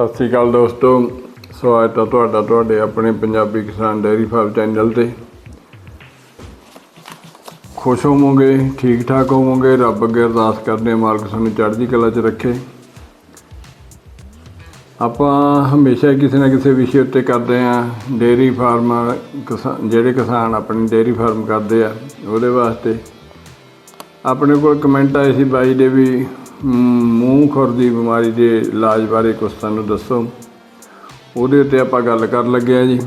ਸਤਿ ਸ੍ਰੀ ਅਕਾਲ ਦੋਸਤੋ, ਸਵਾਗਤ ਹੈ ਤੁਹਾਡਾ, ਤੁਹਾਡੇ ਆਪਣੇ ਪੰਜਾਬੀ ਕਿਸਾਨ ਡੈਰੀ ਫਾਰਮ ਚੈਨਲ ਤੇ। ਖੁਸ਼ ਹੋਵੋਗੇ ਠੀਕ ਠਾਕ ਹੋਵੋਗੇ, ਰੱਬ ਅੱਗੇ ਅਰਦਾਸ ਕਰਦੇ ਹਾਂ ਮਾਲਕ ਤੁਹਾਨੂੰ ਚੜ੍ਹਦੀ ਕਲਾ 'ਚ ਰੱਖੇ। ਆਪਾਂ ਹਮੇਸ਼ਾ ਕਿਸੇ ਨਾ ਕਿਸੇ ਵਿਸ਼ੇ ਉੱਤੇ ਕਰਦੇ ਆ ਡੇਅਰੀ ਫਾਰਮ ਕਿਸਾਨ, ਜਿਹੜੇ ਕਿਸਾਨ ਆਪਣੀ ਡੇਅਰੀ ਫਾਰਮ ਕਰਦੇ ਆ, ਉਹਦੇ ਵਾਸਤੇ। ਆਪਣੇ ਕੋਲ ਕਮੈਂਟ ਆਏ ਸੀ ਬਾਈ ਦੇ ਵੀ ਮੂੰਹ ਖੁਰ ਦੀ ਬਿਮਾਰੀ ਦੇ ਇਲਾਜ ਬਾਰੇ ਕੁਝ ਸਾਨੂੰ ਦੱਸੋ। ਉਹਦੇ ਉੱਤੇ ਆਪਾਂ ਗੱਲ ਕਰਨ ਲੱਗੇ ਆ ਜੀ।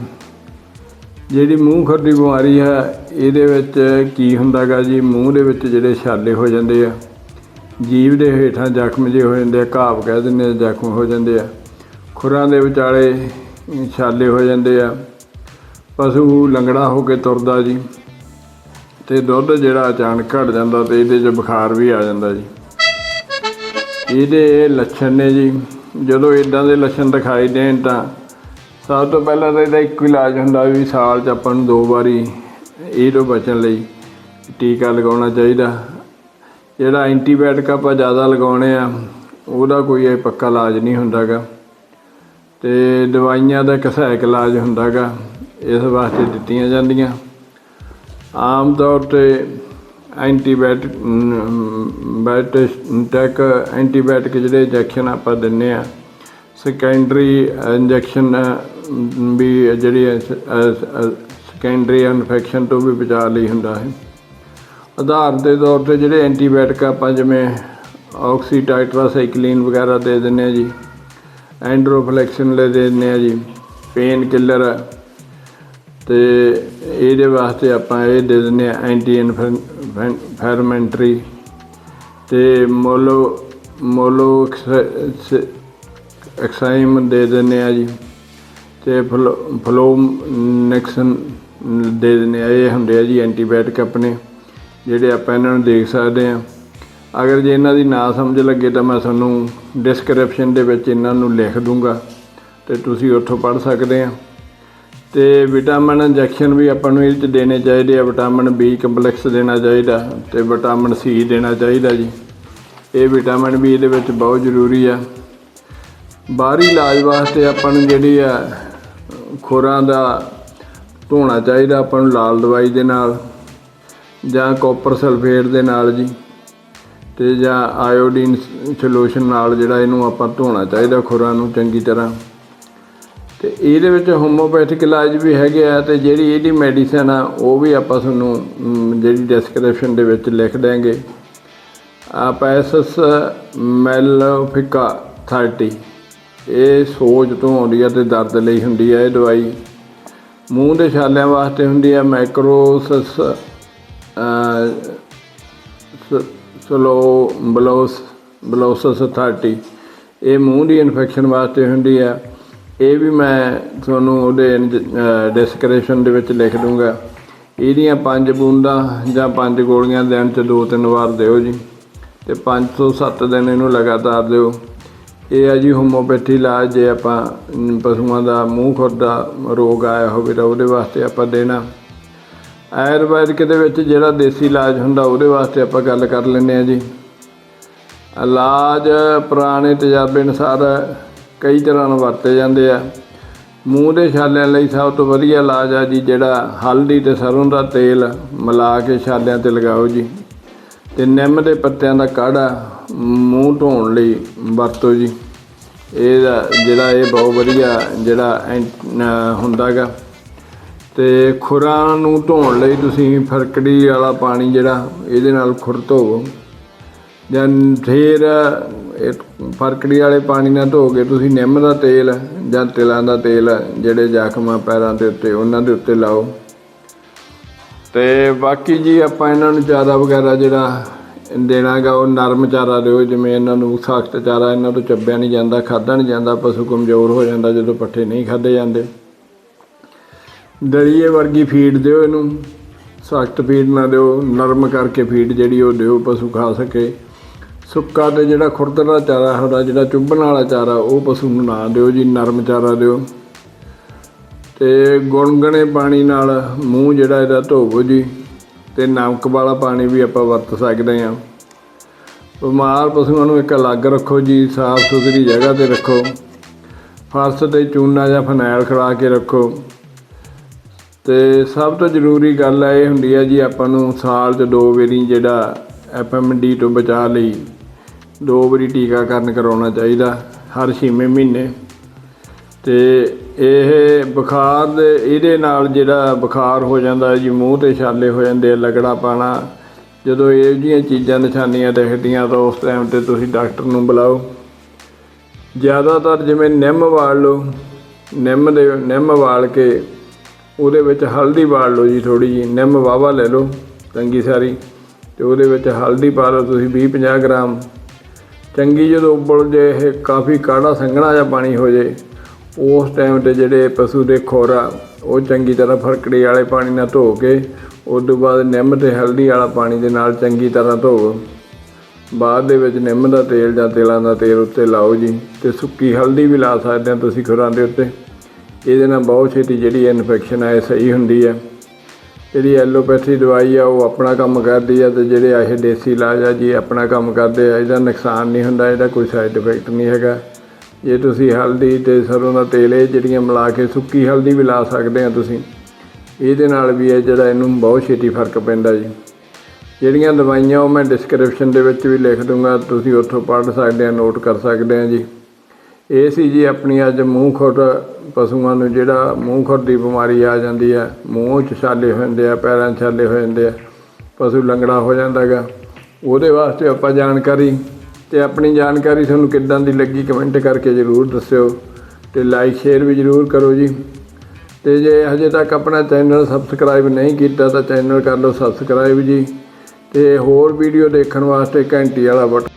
ਜਿਹੜੀ ਮੂੰਹ ਖੁਰ ਦੀ ਬਿਮਾਰੀ ਹੈ, ਇਹਦੇ ਵਿੱਚ ਕੀ ਹੁੰਦਾਗਾ ਜੀ? ਮੂੰਹ ਦੇ ਵਿੱਚ ਜਿਹੜੇ ਛਾਲੇ ਹੋ ਜਾਂਦੇ ਆ ਜੀਵ ਦੇ ਹੇਠਾਂ ਜ਼ਖਮ ਜੇ ਹੋ ਜਾਂਦੇ ਆ, ਘਾਵ ਕਹਿ ਦਿੰਦੇ ਆ, ਜ਼ਖਮ ਹੋ ਜਾਂਦੇ ਆ। ਖੁਰਾਂ ਦੇ ਵਿਚਾਲੇ ਛਾਲੇ ਹੋ ਜਾਂਦੇ ਆ। ਪਸ਼ੂ ਲੰਗੜਾ ਹੋ ਕੇ ਤੁਰਦਾ ਜੀ। ਤੇ ਦੁੱਧ ਜਿਹੜਾ ਅਚਾਨਕ ਘਟ ਜਾਂਦਾ ਤੇ ਇਹਦੇ 'ਚ ਬੁਖਾਰ ਵੀ ਆ ਜਾਂਦਾ ਜੀ। ਇਹਦੇ ਇਹ ਲੱਛਣ ਨੇ ਜੀ। ਜਦੋਂ ਇਦਾਂ ਦੇ ਲੱਛਣ ਦਿਖਾਈ ਦੇਣ ਤਾਂ ਸਭ ਤੋਂ ਪਹਿਲਾਂ ਤਾਂ ਇਹਦਾ ਇੱਕੋ ਇਲਾਜ ਹੁੰਦਾ ਵੀ ਸਾਲ 'ਚ ਆਪਾਂ ਨੂੰ ਦੋ ਵਾਰੀ ਇਹ ਤੋਂ ਬਚਣ ਲਈ ਟੀਕਾ ਲਗਾਉਣਾ ਚਾਹੀਦਾ। ਜਿਹੜਾ ਐਂਟੀਬਾਇਓਟਿਕ ਆਪਾਂ ਜ਼ਿਆਦਾ ਲਗਾਉਣੇ ਆ, ਉਹਦਾ ਕੋਈ ਇਹ ਪੱਕਾ ਇਲਾਜ ਨਹੀਂ ਹੁੰਦਾਗਾ। ਤੇ ਦਵਾਈਆਂ ਦਾ ਇੱਕ ਸਹਾਇਕ ਇਲਾਜ ਹੁੰਦਾਗਾ, ਇਸ ਵਾਸਤੇ ਦਿੱਤੀਆਂ ਜਾਂਦੀਆਂ। ਆਮ ਤੌਰ ਤੇ ਐਂਟੀਬਾਇਓਟਿਕ ਬਾਇਓਟਿਕ ਐਂਟੀਬਾਇਓਟਿਕ ਜਿਹੜੇ ਇੰਜੈਕਸ਼ਨ ਆਪਾਂ ਦਿੰਨੇ ਆ ਸੈਕੰਡਰੀ ਇੰਜੈਕਸ਼ਨ ਵੀ ਜਿਹੜੀ ਸੈਕੰਡਰੀ ਇਨਫੈਕਸ਼ਨ ਤੋਂ ਵੀ ਬਚਾਅ ਲਈ ਹੁੰਦਾ ਹੈ। ਆਧਾਰ ਦੇ ਤੌਰ ਤੇ ਜਿਹੜੇ ਐਂਟੀਬਾਇਓਟਿਕ ਆਪਾਂ ਜਿਵੇਂ ਆਕਸੀਟਾਈਟਰਾਸਾਈਕਲਿਨ ਵਗੈਰਾ ਦੇ ਦਿੰਨੇ ਆ ਜੀ ਐਂਡਰੋਫਲੈਕਸ਼ਨ ਲੈ ਦੇ ਦਿੰਨੇ ਆ ਜੀ ਪੇਨ ਕਿਲਰ ਤੇ ਇਹਦੇ ਵਾਸਤੇ ਆਪਾਂ ਇਹ ਦੇ ਦਿੰਨੇ ਆ ਐਂਟੀ ਫੈਰਮੈਂਟਰੀ ਤੇ ਮੋਲੋ ਮੋਲੋ ਐਕਸਾਈਮ ਦੇ ਦਿੰਦੇ ਆ ਜੀ। ਤੇ ਫਲੋਮਨੈਕਸਨ ਦੇ ਦਿੰਦੇ ਆ। ਇਹ ਹੁੰਦੇ ਆ ਜੀ ਐਂਟੀਬਾਇਓਟਿਕ ਆਪਣੇ, ਜਿਹੜੇ ਆਪਾਂ ਇਹਨਾਂ ਨੂੰ ਦੇਖ ਸਕਦੇ ਆ। ਅਗਰ ਜੇ ਇਹਨਾਂ ਦੀ ਨਾ ਸਮਝ ਲੱਗੇ ਤਾਂ ਮੈਂ ਤੁਹਾਨੂੰ ਡਿਸਕ੍ਰਿਪਸ਼ਨ ਦੇ ਵਿੱਚ ਇਹਨਾਂ ਨੂੰ ਲਿਖ ਦੂੰਗਾ ਤੇ ਤੁਸੀਂ ਉੱਥੋਂ ਪੜ੍ਹ ਸਕਦੇ ਆ। ਤੇ ਵਿਟਾਮਿਨ ਇੰਜੈਕਸ਼ਨ ਵੀ ਆਪਾਂ ਨੂੰ ਇਹਦੇ 'ਚ ਦੇਣੇ ਚਾਹੀਦੇ ਆ। ਵਿਟਾਮਿਨ ਬੀ ਕੰਪਲੈਕਸ ਦੇਣਾ ਚਾਹੀਦਾ ਤੇ ਵਿਟਾਮਿਨ ਸੀ ਦੇਣਾ ਚਾਹੀਦਾ ਜੀ। ਇਹ ਵਿਟਾਮਿਨ ਵੀ ਇਹਦੇ ਵਿੱਚ ਬਹੁਤ ਜ਼ਰੂਰੀ ਆ। ਬਾਹਰੀ ਇਲਾਜ ਵਾਸਤੇ ਆਪਾਂ ਨੂੰ ਜਿਹੜੀ ਆ, ਖੋਰਾਂ ਦਾ ਧੋਣਾ ਚਾਹੀਦਾ ਆਪਾਂ ਨੂੰ ਲਾਲ ਦਵਾਈ ਦੇ ਨਾਲ ਜਾਂ ਕਾਪਰ ਸਲਫੇਟ ਦੇ ਨਾਲ ਜੀ ਤੇ ਜਾਂ ਆਇਓਡੀਨ ਸੋਲੂਸ਼ਨ ਨਾਲ ਜਿਹੜਾ ਇਹਨੂੰ ਆਪਾਂ ਧੋਣਾ ਚਾਹੀਦਾ ਖੁਰਾਂ ਨੂੰ ਚੰਗੀ ਤਰ੍ਹਾਂ। ਤੇ ਇਹਦੇ ਵਿੱਚ ਹੋਮੋਪੈਥਿਕ ਇਲਾਜ ਵੀ ਹੈਗੇ ਆ ਤੇ ਜਿਹੜੀ ਇਹਦੀ ਮੈਡੀਸਨ ਆ, ਉਹ ਵੀ ਆਪਾਂ ਤੁਹਾਨੂੰ ਜਿਹੜੀ ਡਿਸਕ੍ਰਿਪਸ਼ਨ ਦੇ ਵਿੱਚ ਲਿਖ ਦਾਂਗੇ ਆਪੈਸਸ ਮੈਲੋਫਿਕਾ 30 ਇਹ ਸੋਜ ਤੋਂ ਆਉਂਦੀ ਹੈ ਤੇ ਦਰਦ ਲਈ ਹੁੰਦੀ ਆ ਇਹ ਦਵਾਈ। ਮੂੰਹ ਦੇ ਛਾਲਿਆਂ ਵਾਸਤੇ ਹੁੰਦੀ ਆ ਮੈਕਰੋਸਸ ਸਲੋ, ਬਲੋਸ, ਬਲੋਸਸ 30 ਇਹ ਮੂੰਹ ਦੀ ਇਨਫੈਕਸ਼ਨ ਵਾਸਤੇ ਹੁੰਦੀ ਆ। ਇਹ ਵੀ ਮੈਂ ਤੁਹਾਨੂੰ ਉਹਦੇ ਡਿਸਕ੍ਰਿਪਸ਼ਨ ਦੇ ਵਿੱਚ ਲਿਖ ਦੂੰਗਾ। ਇਹਦੀਆਂ ਪੰਜ ਬੂੰਦਾਂ ਜਾਂ ਪੰਜ ਗੋਲੀਆਂ ਦਿਨ 'ਚ ਦੋ ਤਿੰਨ ਵਾਰ ਦਿਓ ਜੀ। ਤੇ 5 ਤੋਂ 7 ਦਿਨ ਇਹਨੂੰ ਲਗਾਤਾਰ ਦਿਓ। ਇਹ ਆ ਜੀ ਹੋਮੋਪੈਥੀ ਇਲਾਜ, ਜੇ ਆਪਾਂ ਪਸ਼ੂਆਂ ਦਾ ਮੂੰਹ ਖੁਰ ਦਾ ਰੋਗ ਆਇਆ ਹੋਵੇ ਤਾਂ ਉਹਦੇ ਵਾਸਤੇ ਆਪਾਂ ਦੇਣਾ। ਆਯੁਰਵੈਦਿਕ ਦੇ ਵਿੱਚ ਜਿਹੜਾ ਦੇਸੀ ਇਲਾਜ ਹੁੰਦਾ, ਉਹਦੇ ਵਾਸਤੇ ਆਪਾਂ ਗੱਲ ਕਰ ਲੈਂਦੇ ਆ ਜੀ। ਇਲਾਜ ਪੁਰਾਣੇ ਤਜਰਬੇ ਅਨੁਸਾਰ ਕਈ ਤਰ੍ਹਾਂ ਨਾਲ ਵਰਤੇ ਜਾਂਦੇ ਆ। ਮੂੰਹ ਦੇ ਛਾਲਿਆਂ ਲਈ ਸਭ ਤੋਂ ਵਧੀਆ ਇਲਾਜ ਆ ਜੀ, ਜਿਹੜਾ ਹਲਦੀ ਤੇ ਸਰੋਂ ਦਾ ਤੇਲ ਮਿਲਾ ਕੇ ਛਾਲਿਆਂ ਤੇ ਲਗਾਓ ਜੀ। ਤੇ ਨਿੰਮ ਦੇ ਪੱਤਿਆਂ ਦਾ ਕਾੜਾ ਮੂੰਹ ਧੋਣ ਲਈ ਵਰਤੋ ਜੀ। ਇਹਦਾ ਜਿਹੜਾ ਇਹ ਬਹੁਤ ਵਧੀਆ ਜਿਹੜਾ ਐਂ- ਅਹ ਹੁੰਦਾਗਾ ਤੇ ਖੁਰਾਂ ਨੂੰ ਧੋਣ ਲਈ ਤੁਸੀਂ ਫਰਕੜੀ ਵਾਲਾ ਪਾਣੀ ਜਿਹੜਾ, ਇਹਦੇ ਨਾਲ ਖੁਰ ਧੋਵੋ। ਜਾਂ ਫਿਰ ਇਹ ਫਰਕੜੀ ਵਾਲੇ ਪਾਣੀ ਨਾਲ ਧੋ ਕੇ ਤੁਸੀਂ ਨਿੰਮ ਦਾ ਤੇਲ ਜਾਂ ਤਿਲਾਂ ਦਾ ਤੇਲ ਜਿਹੜੇ ਜ਼ਖਮਾਂ ਪੈਰਾਂ ਦੇ ਉੱਤੇ ਉਹਨਾਂ ਦੇ ਉੱਤੇ ਲਾਓ। ਤੇ ਬਾਕੀ ਜੀ ਆਪਾਂ ਇਹਨਾਂ ਨੂੰ ਚਾਰਾ ਵਗੈਰਾ ਜਿਹੜਾ ਦੇਣਾਗਾ ਉਹ ਨਰਮ ਚਾਰਾ ਦਿਓ, ਜਿਵੇਂ ਇਹਨਾਂ ਨੂੰ ਸਖਤ ਚਾਰਾ ਇਹਨਾਂ ਤੋਂ ਚੱਬਿਆ ਨਹੀਂ ਜਾਂਦਾ, ਖਾਧਾ ਨਹੀਂ ਜਾਂਦਾ, ਪਸ਼ੂ ਕਮਜ਼ੋਰ ਹੋ ਜਾਂਦਾ ਜਦੋਂ ਪੱਠੇ ਨਹੀਂ ਖਾਦੇ ਜਾਂਦੇ। ਦਲੀਏ ਵਰਗੀ ਫੀਡ ਦਿਓ ਇਹਨੂੰ, ਸਖਤ ਫੀਡ ਨਾ ਦਿਓ, ਨਰਮ ਕਰਕੇ ਫੀਡ ਜਿਹੜੀ ਉਹ ਦਿਓ, ਪਸ਼ੂ ਖਾ ਸਕੇ। ਸੁੱਕਾ ਤੇ ਜਿਹੜਾ ਖੁਰਦਰਾ ਚਾਰਾ ਹੁੰਦਾ, ਜਿਹੜਾ ਚੁੱਭਣ ਵਾਲਾ ਚਾਰਾ, ਉਹ ਪਸ਼ੂ ਨੂੰ ਨਾ ਦਿਓ ਜੀ, ਨਰਮ ਚਾਰਾ ਦਿਓ। ਤੇ ਗੁਣਗਣੇ ਪਾਣੀ ਨਾਲ ਮੂੰਹ ਜਿਹੜਾ ਇਹਦਾ ਧੋਵੋ ਜੀ, ਤੇ ਨਮਕ ਵਾਲਾ ਪਾਣੀ ਵੀ ਆਪਾਂ ਵਰਤ ਸਕਦੇ ਹਾਂ। ਬਿਮਾਰ ਪਸ਼ੂਆਂ ਨੂੰ ਇੱਕ ਅਲੱਗ ਰੱਖੋ ਜੀ ਸਾਫ਼ ਸੁਥਰੀ ਜਗ੍ਹਾ ਤੇ ਰੱਖੋ। ਫਰਸ਼ ਤੇ ਚੂਨਾ ਜਾਂ ਫਨੈਲ ਖੜਾ ਕੇ ਰੱਖੋ। ਤੇ ਸਭ ਤੋਂ ਜ਼ਰੂਰੀ ਗੱਲ ਇਹ ਹੁੰਦੀ ਹੈ ਜੀ, ਆਪਾਂ ਨੂੰ ਸਾਲ 'ਚ ਦੋ ਵਾਰੀ ਜਿਹੜਾ ਐਫਐਮਡੀ ਤੋਂ ਬਚਾ ਲਈ ਦੋ ਵਾਰੀ ਟੀਕਾਕਰਨ ਕਰਾਉਣਾ ਚਾਹੀਦਾ ਹਰ ਛੇਵੇਂ ਮਹੀਨੇ। ਤੇ ਇਹ ਬੁਖਾਰ ਦੇ, ਇਹਦੇ ਨਾਲ ਜਿਹੜਾ ਬੁਖਾਰ ਹੋ ਜਾਂਦਾ ਜੀ, ਮੂੰਹ ਤੇ ਛਾਲੇ ਹੋ ਜਾਂਦੇ ਆ, ਲਗੜਾ ਪਾਣਾ। ਜਦੋਂ ਇਹ ਜਿਹੀਆਂ ਚੀਜ਼ਾਂ ਨਿਸ਼ਾਨੀਆਂ ਦਿਖਦੀਆਂ ਤਾਂ ਉਸ ਟਾਈਮ ਤੇ ਤੁਸੀਂ ਡਾਕਟਰ ਨੂੰ ਬੁਲਾਓ। ਜ਼ਿਆਦਾਤਰ ਜਿਵੇਂ ਨਿੰਮ ਵਾਲ ਲਓ, ਨਿੰਮ ਦੇ, ਨਿੰਮ ਵਾਲ ਕੇ ਉਹਦੇ ਵਿੱਚ ਹਲਦੀ ਵਾਲ ਲਓ ਜੀ ਥੋੜੀ ਜੀ ਨਿੰਮ ਵਾਵਾ ਲੈ ਲਓ ਚੰਗੀ ਸਾਰੀ। ਤੇ ਉਹਦੇ ਵਿੱਚ ਹਲਦੀ ਪਾ ਲਓ ਤੁਸੀਂ 20 50 ਗ੍ਰਾਮ। ਚੰਗੀ ਜਦੋਂ ਉਬਲ ਜੇ ਇਹ ਕਾਫੀ ਕਾੜਾ ਸੰਘਣਾ ਜਿਹਾ ਪਾਣੀ ਹੋ ਜੇ, ਉਸ ਟਾਈਮ ਤੇ ਜਿਹੜੇ ਪਸ਼ੂ ਦੇ ਖੋਰਾ, ਉਹ ਚੰਗੀ ਤਰ੍ਹਾਂ ਫਰਕੜੀ ਵਾਲੇ ਪਾਣੀ ਨਾਲ ਧੋ ਕੇ ਉਸ ਤੋਂ ਬਾਅਦ ਨਿੰਮ ਤੇ ਹਲਦੀ ਵਾਲਾ ਪਾਣੀ ਦੇ ਨਾਲ ਚੰਗੀ ਤਰ੍ਹਾਂ ਧੋਵੋ ਬਾਅਦ ਦੇ ਵਿੱਚ ਨਿੰਮ ਦਾ ਤੇਲ ਜਾਂ ਤੇਲਾਂ ਦਾ ਤੇਲ ਉੱਤੇ ਲਾਓ ਜੀ, ਤੇ ਸੁੱਕੀ ਹਲਦੀ ਵੀ ਲਾ ਸਕਦੇ ਆ ਤੁਸੀਂ ਖੁਰਾਂ ਦੇ ਉੱਤੇ। ਇਹਦੇ ਨਾਲ ਬਹੁਤ ਛੇਤੀ ਜਿਹੜੀ ਇਨਫੈਕਸ਼ਨ ਹੈ ਇਹ ਸਹੀ ਹੁੰਦੀ ਹੈ। ਜਿਹੜੀ ਐਲੋਪੈਥੀ ਦਵਾਈ ਆ, ਉਹ ਆਪਣਾ ਕੰਮ ਕਰਦੀ ਆ ਤੇ ਜਿਹੜੇ ਇਹ ਦੇਸੀ ਇਲਾਜ ਆ, ਜੀ ਆਪਣਾ ਕੰਮ ਕਰਦੇ ਆ, ਇਹਦਾ ਨੁਕਸਾਨ ਨਹੀਂ ਹੁੰਦਾ, ਇਹਦਾ ਕੋਈ ਸਾਈਡ ਇਫੈਕਟ ਨਹੀਂ ਹੈਗਾ। ਜੇ ਤੁਸੀਂ ਹਲਦੀ ਤੇ ਸਰੋਂ ਦਾ ਤੇਲ ਇਹ ਜਿਹੜੀਆਂ ਮਿਲਾ ਕੇ ਸੁੱਕੀ ਹਲਦੀ ਵੀ ਲਾ ਸਕਦੇ ਆ ਤੁਸੀਂ, ਇਹਦੇ ਨਾਲ ਵੀ ਇਹ ਜਿਹੜਾ ਇਹਨੂੰ ਬਹੁਤ ਛੇਤੀ ਫ਼ਰਕ ਪੈਂਦਾ ਜੀ। ਜਿਹੜੀਆਂ ਦਵਾਈਆਂ ਉਹ ਮੈਂ ਡਿਸਕ੍ਰਿਪਸ਼ਨ ਦੇ ਵਿੱਚ ਵੀ ਲਿਖ ਦੂੰਗਾ, ਤੁਸੀਂ ਉੱਥੋਂ ਪੜ੍ਹ ਸਕਦੇ ਆ ਨੋਟ ਕਰ ਸਕਦੇ ਆ ਜੀ। ਇਹ ਸੀ ਜੀ ਆਪਣੀ ਅੱਜ ਮੂੰਹ ਖੁਰ ਪਸ਼ੂਆਂ ਨੂੰ ਜਿਹੜਾ ਮੂੰਹ ਖੁਰ ਦੀ ਬਿਮਾਰੀ ਆ ਜਾਂਦੀ ਹੈ। ਮੂੰਹ 'ਚ ਛਾਲੇ ਹੋ ਜਾਂਦੇ ਆ, ਪੈਰਾਂ ਛਾਲੇ ਹੋ ਜਾਂਦੇ ਆ। ਪਸ਼ੂ ਲੰਗੜਾ ਹੋ ਜਾਂਦਾ ਗਾ ਉਹਦੇ ਵਾਸਤੇ ਆਪਾਂ ਜਾਣਕਾਰੀ ਤੇ ਆਪਣੀ ਜਾਣਕਾਰੀ ਤੁਹਾਨੂੰ ਕਿੱਦਾਂ ਦੀ ਲੱਗੀ ਕਮੈਂਟ ਕਰਕੇ ਜ਼ਰੂਰ ਦੱਸਿਓ ਤੇ ਲਾਈਕ ਸ਼ੇਅਰ ਵੀ ਜ਼ਰੂਰ ਕਰੋ ਜੀ। ਤੇ ਜੇ ਹਜੇ ਤੱਕ ਆਪਣਾ ਚੈਨਲ ਸਬਸਕ੍ਰਾਈਬ ਨਹੀਂ ਕੀਤਾ ਤਾਂ ਚੈਨਲ ਕਰ ਲਓ ਸਬਸਕ੍ਰਾਈਬ ਜੀ। ਤੇ ਹੋਰ ਵੀਡੀਓ ਦੇਖਣ ਵਾਸਤੇ ਘੰਟੀ ਵਾਲਾ ਬਟਨ